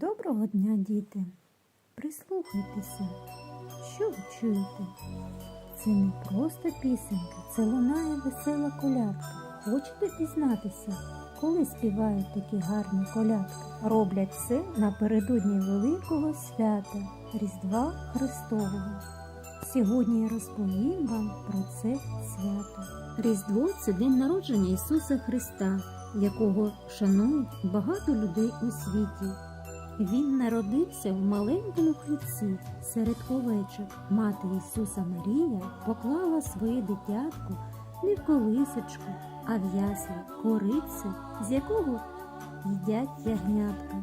Доброго дня, діти! Прислухайтеся, що ви чуєте? Це не просто пісенька, це лунає весела колядка. Хочете дізнатися, коли співають такі гарні колядки? Роблять це напередодні великого свята Різдва Христового. Сьогодні я розповім вам про це свято. Різдво це день народження Ісуса Христа, якого шанують багато людей у світі. Він народився в маленькому хліці серед овечок. Мати Ісуса Марія поклала своє дитятко не в колисочку, а в яслі корице, з якого їдять ягнятка.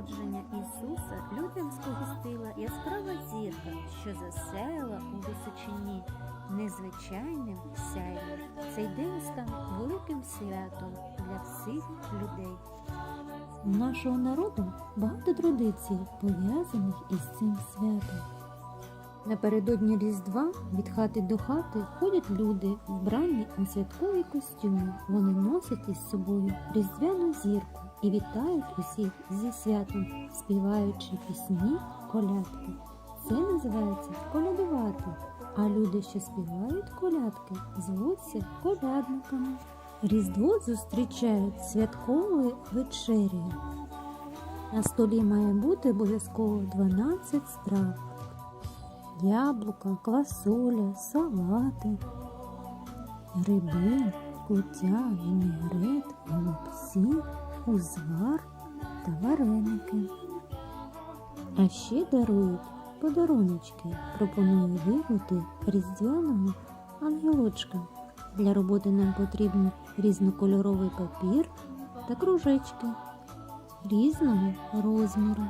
Народження Ісуса людям сповістила яскрава зірка, що засяяла у височині незвичайним сяйвом. Цей день став великим святом для всіх людей. У нашого народу багато традицій, пов'язаних із цим святом. Напередодні Різдва від хати до хати ходять люди, вбрані у святкові костюми. Вони носять із собою різдвяну зірку і вітають усіх зі святом, співаючи пісні, колядки. Це називається колядувати. А люди, що співають колядки, звуться колядниками. Різдво зустрічають святковою вечерею. На столі має бути обов'язково 12 страв. Яблука, квасоля, салати, гриби, куття, вінегрет, голубці, узвар та вареники. А ще дарують подаруночки. Пропоную вигути різдвяного ангелочка. Для роботи нам потрібен різнокольоровий папір та кружечки різного розміру.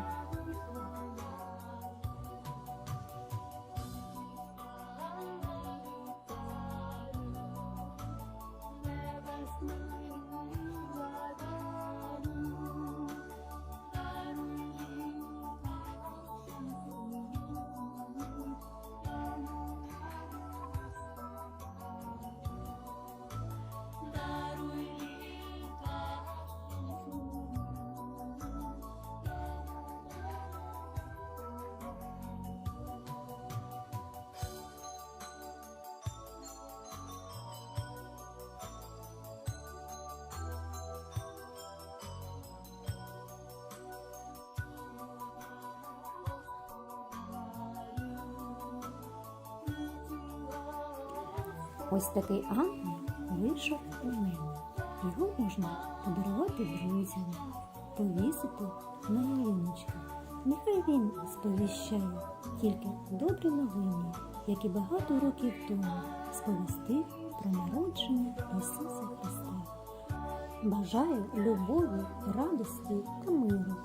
Ось такий ангел вийшов у мене. Його можна подарувати друзям, повісити на ялиночку. Нехай він сповіщає тільки добрі новини, як і багато років тому сповістив про народження Ісуса Христа. Бажаю любові, радості та миру